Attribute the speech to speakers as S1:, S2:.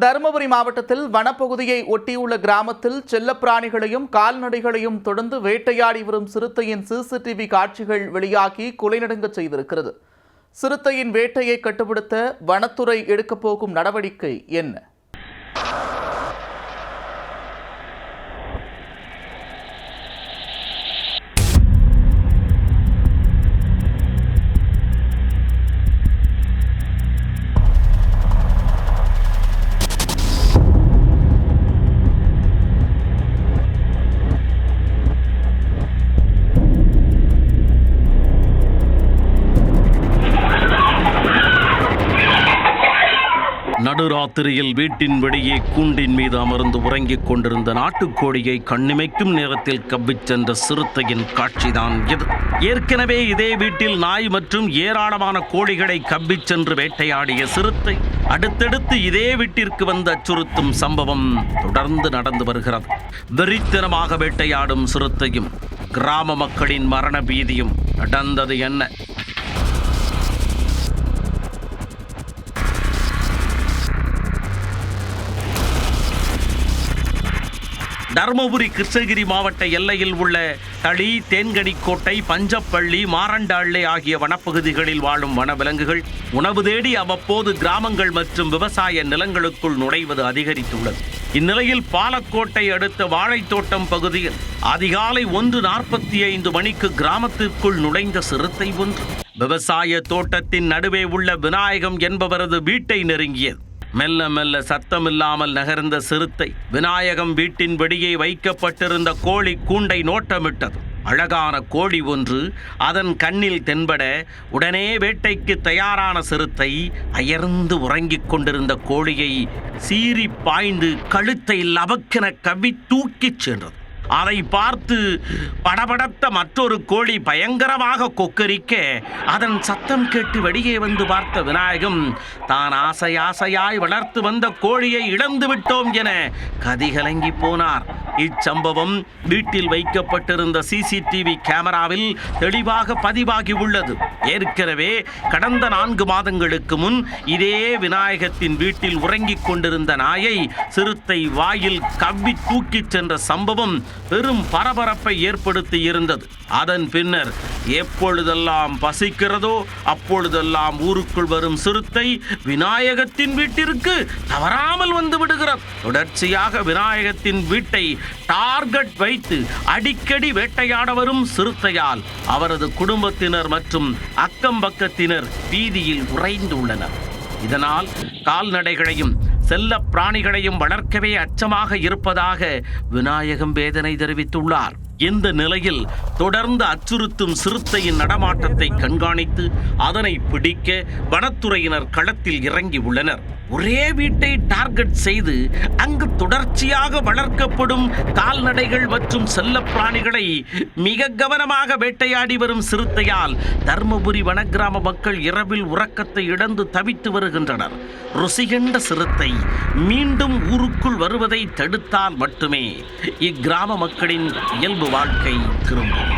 S1: தருமபுரி மாவட்டத்தில் வனப்பகுதியை ஒட்டியுள்ள கிராமத்தில் செல்லப்பிராணிகளையும் கால்நடைகளையும் தொடர்ந்து வேட்டையாடி வரும் சிறுத்தையின் சிசிடிவி காட்சிகள் வெளியாகி குலைநடுங்கச் செய்திருக்கிறது. சிறுத்தையின் வேட்டையை கட்டுப்படுத்த வனத்துறை எடுக்கப் போகும் நடவடிக்கை என்ன?
S2: நடுராத்திரியில் வீட்டின் வெளியே கூண்டின் மீது அமர்ந்து உறங்கிக் கொண்டிருந்த நாட்டுக்கோழியை கண்ணிமைக்கும் நேரத்தில் கவ்விச் சென்ற சிறுத்தையின் காட்சிதான் இது. ஏற்கனவே இதே வீட்டில் நாய் மற்றும் ஏராளமான கோழிகளை கவ்விச் சென்று வேட்டையாடிய சிறுத்தை அடுத்தடுத்து இதே வீட்டிற்கு வந்து அச்சுறுத்தும் சம்பவம் தொடர்ந்து நடந்து வருகிறது. வெறித்தனமாக வேட்டையாடும் சிறுத்தையும் கிராம மக்களின் மரண பீதியும் நடந்தது என்ன? தருமபுரி கிருஷ்ணகிரி மாவட்ட எல்லையில் உள்ள தளி தேன்கனிக்கோட்டை பஞ்சப்பள்ளி மாரண்டாள்ளை ஆகிய வனப்பகுதிகளில் வாழும் வனவிலங்குகள் உணவு தேடி அவ்வப்போது கிராமங்கள் மற்றும் விவசாய நிலங்களுக்குள் நுழைவது அதிகரித்துள்ளது. இந்நிலையில் பாலக்கோட்டை அடுத்த வாழைத்தோட்டம் பகுதியில் அதிகாலை ஒன்று நாற்பத்தி ஐந்து மணிக்கு கிராமத்திற்குள் நுழைந்த சிறுத்தை ஒன்று. விவசாய தோட்டத்தின் நடுவே உள்ள விநாயகம் என்பவரது வீட்டை நெருங்கியது. மெல்ல மெல்ல சத்தமில்லாமல் நகர்ந்த சிறுத்தை விநாயகம் வீட்டின் வெளியே வைக்கப்பட்டிருந்த கோழி கூண்டை நோட்டமிட்டது. அழகான கோழி ஒன்று அதன் கண்ணில் தென்பட உடனே வேட்டைக்கு தயாரான சிறுத்தை அயர்ந்து உறங்கிக் கொண்டிருந்த கோழியை சீறி பாய்ந்து கழுத்தை லபக்கென கவ்வி தூக்கிச் சென்றது. அதை பார்த்து படபடத்த மற்றொரு கோழி பயங்கரமாக கொக்கரிக்க அதன் சத்தம் கேட்டு வெளியே வந்து பார்த்த விநாயகம் தான் ஆசை ஆசையாய் வளர்த்து வந்த கோழியை இழந்து விட்டோம் என கதிகலங்கி போனார். இச்சம்பவம் வீட்டில் வைக்கப்பட்டிருந்த சிசிடிவி கேமராவில் தெளிவாக பதிவாகி உள்ளது ஏற்கனவே கடந்த நான்கு மாதங்களுக்கு முன் இதே விநாயகத்தின் வீட்டில் உறங்கிக் கொண்டிருந்த நாயை சிறுத்தை வாயில் கவ்வி தூக்கிச் சென்ற சம்பவம் பெரும் பரபரப்பை ஏற்படுத்தி இருந்தது. அதன் பின்னர் எப்பொழுதெல்லாம் பசிக்கிறதோ அப்பொழுதெல்லாம் ஊருக்குள் வரும் சிறுத்தை விநாயகத்தின் வீட்டிற்கு தவறாமல் வந்து விடுகிறது தொடர்ச்சியாக விநாயகத்தின் வீட்டை டார்கெட் வைத்து அடிக்கடி வேட்டையாட வரும் சிறுத்தையால் அவரது குடும்பத்தினர் மற்றும் அக்கம் பக்கத்தினர் வீதியில் உறைந்துள்ளனர் இதனால் கால்நடைகளையும் செல்ல பிராணிகளையும் வளர்க்கவே அச்சமாக இருப்பதாக விநாயகம் வேதனை தெரிவித்துள்ளார். இந்த நிலையில் தொடர்ந்து அச்சுறுத்தும் சிறுத்தையின் நடமாட்டத்தை கண்காணித்து அதனை பிடிக்க வனத்துறையினர் களத்தில் இறங்கி உள்ளனர். ஒரே வீட்டை டார்கெட் செய்து அங்கு தொடர்ச்சியாக வளர்க்கப்படும் கால்நடைகள் மற்றும் செல்ல பிராணிகளை மிக கவனமாக வேட்டையாடி வரும் சிறுத்தையால் தர்மபுரி வனக்கிராம மக்கள் இரவில் உறக்கத்தை இழந்து தவித்து வருகின்றனர். ருசிகண்ட சிறுத்தை மீண்டும் ஊருக்குள் வருவதை தடுத்தால் மட்டுமே இக்கிராம மக்களின் இயல்பு வாழ்க்கை திரும்பும்.